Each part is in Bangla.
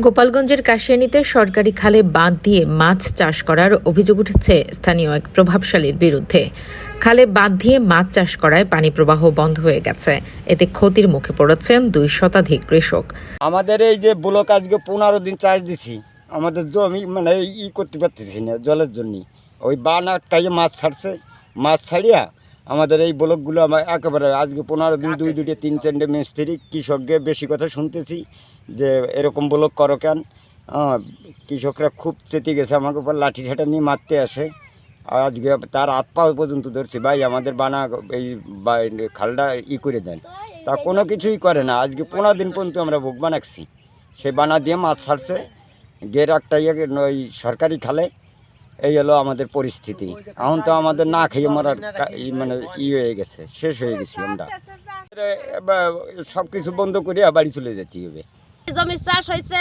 গোপালগঞ্জের কাশিয়ানিতে সরকারি খালে বাঁধ দিয়ে মাছ চাষ করার অভিযোগ উঠেছে স্থানীয় এক প্রভাবশালীর বিরুদ্ধে। খালে বাঁধ দিয়ে মাছ চাষ করায় পানি প্রবাহ বন্ধ হয়ে গেছে। এতে ক্ষতির মুখে পড়েছেন দুই শতাধিক কৃষক। আমাদের এই যে ব্লক আজকে পনেরো দিন চাষ দিছি, আমাদের জমি মানে ই করতে পারতেছি না জলের জন্য। ওই বান আটকাইয়ে মাছ ছাড়ছে, মাছ ছাড়িয়া আমাদের এই ব্লকগুলো আমার একেবারে আজকে পনেরো দিন দুই, দুইটে তিন চারটে মিস্ত্রি, কৃষককে বেশি কথা শুনতেছি যে এরকম ব্লক করো কেন? কৃষকরা খুব চেতে গেছে আমাকে উপর লাঠি ছাটা নিয়ে মারতে আসে। আজকে তার হাত পা পর্যন্ত ধরছি। ভাই, আমাদের বানা এই খালটা ই করে দেন। তা কোনো কিছুই করে না। আজকে পনেরো দিন পর্যন্ত আমরা বুক বানাচ্ছি। সে বানা দিয়ে মাছ ছাড়ছে। গের একটা ইয়ে ওই সরকারি খালে এই হলো আমাদের পরিস্থিতি। এখন তো আমাদের না খেয়ে মরার মানে ই হয়ে গেছে, শেষ হয়ে গেছি আমরা। সব কিছু বন্ধ করে বাড়ি চলে যেতে হবে। জমির চাষ হয়েছে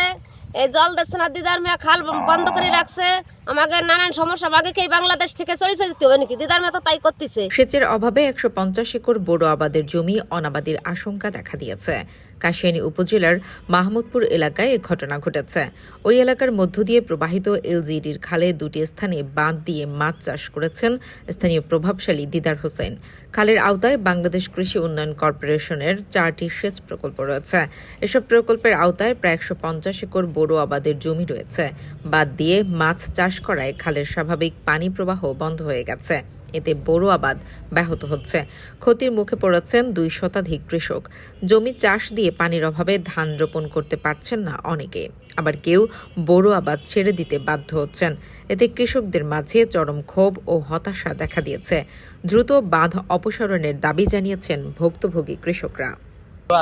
এই জল দিচ্ছে না দিদার মেয়ে খাল বন্ধ করে রাখছে। আমাকে নানান সমস্যা আমাকে কি বাংলাদেশ থেকে চড়িয়ে দিতে হবে নাকি? দিদার মেয়ে তো তাই করতেছে। সেচের অভাবে একশো পঞ্চাশ একর বোরো আবাদের জমি অনাবাদির আশঙ্কা দেখা দিয়েছে। কাশিয়ানী উপজেলার মাহমুদপুর এলাকায় এ ঘটনা ঘটেছে। ওই এলাকার মধ্য দিয়ে প্রবাহিত এলজিডির খালে দুটি স্থানে বাঁধ দিয়ে মাছ চাষ করেছেন স্থানীয় প্রভাবশালী দিদার হোসেন। খালের আওতায় বাংলাদেশ কৃষি উন্নয়ন কর্পোরেশনের চারটি সেচ প্রকল্প রয়েছে। এসব প্রকল্পের আওতায় প্রায় একশো পঞ্চাশ একর বোরো আবাদের জমি রয়েছে। বাদ দিয়ে মাছ চাষ করায় খালের স্বাভাবিক পানি প্রবাহ বন্ধ হয়ে গেছে। এতে বোরো আবাদ ব্যাহত হচ্ছে। ক্ষতির মুখে পড়েছেন দুই শতাধিক কৃষক। জমি চাষ দিয়ে পানির অভাবে ধান রোপণ করতে পারছেন না অনেকে। আবার কেউ বোরো আবাদ ছেড়ে দিতে বাধ্য হচ্ছেন। এতে কৃষকদের মাঝে চরম ক্ষোভ ও হতাশা দেখা দিয়েছে। দ্রুত বাঁধ অপসারণের দাবি জানিয়েছেন ভুক্তভোগী কৃষকরা।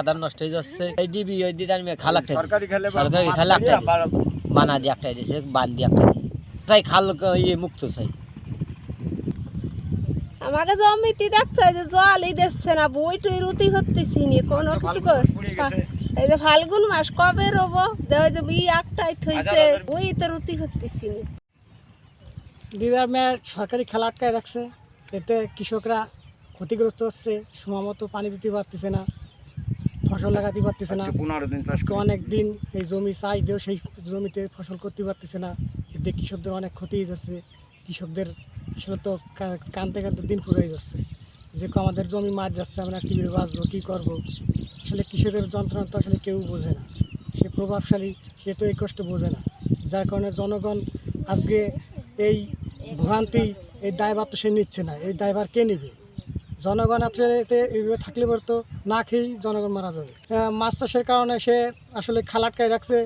আদার নষ্ট হয়ে যাচ্ছে। এই ডিবি ওই দিদার মেয়ে খাল একটা সরকারি খালে সরকারি একটা বানা দিয়ে একটা দিয়েছে বান দিয়ে একটা দিয়েছে তাই খাল ইয়ে মুক্ত চাই। আমাকে জমিতে দেখছ যে জলই দিচ্ছে না বই টই রুতি হতেছি নি কোনো কিছু কর এই যে ফাল্গুন মাস কবে রবো? দেওয়া যে বই একটাই থইছে বই তো রুতি হতেছি নি দিদার মেয়ে সরকারি খেলা আটকায় রাখছে। এতে কৃষকরা ক্ষতিগ্রস্ত হচ্ছে সময় মতো পানি দিতে পারতেছে না। ফসল লাগাতে পারতেছে না। আজকে পনেরো দিন আজকে অনেক দিন এই জমি চাষ দিয়েও সেই জমিতে ফসল করতে পারতেছে না। এতে কৃষকদের অনেক ক্ষতি হয়ে যাচ্ছে। কৃষকদের আসলে তো কানতে কানতে দিন পুরো হয়ে যাচ্ছে। যে আমাদের জমি মাছ যাচ্ছে আমরা কীভাবে বাঁচবো কী করব? আসলে কৃষকের যন্ত্রণা তো আসলে কেউ বোঝে না। সে প্রভাবশালী সে তো এই কষ্ট বোঝে না। যার কারণে জনগণ আজকে এই ভ্রান্তি এই দায়ভার তো সে নিচ্ছে না। এই দায়ভার কে নেবে? জনগণ এতে এইভাবে থাকলে পর না খেয়েই জনগণ মারা যাবে। মাছ চাষের কারণে সে আসলে খালাটকায় রাখছে।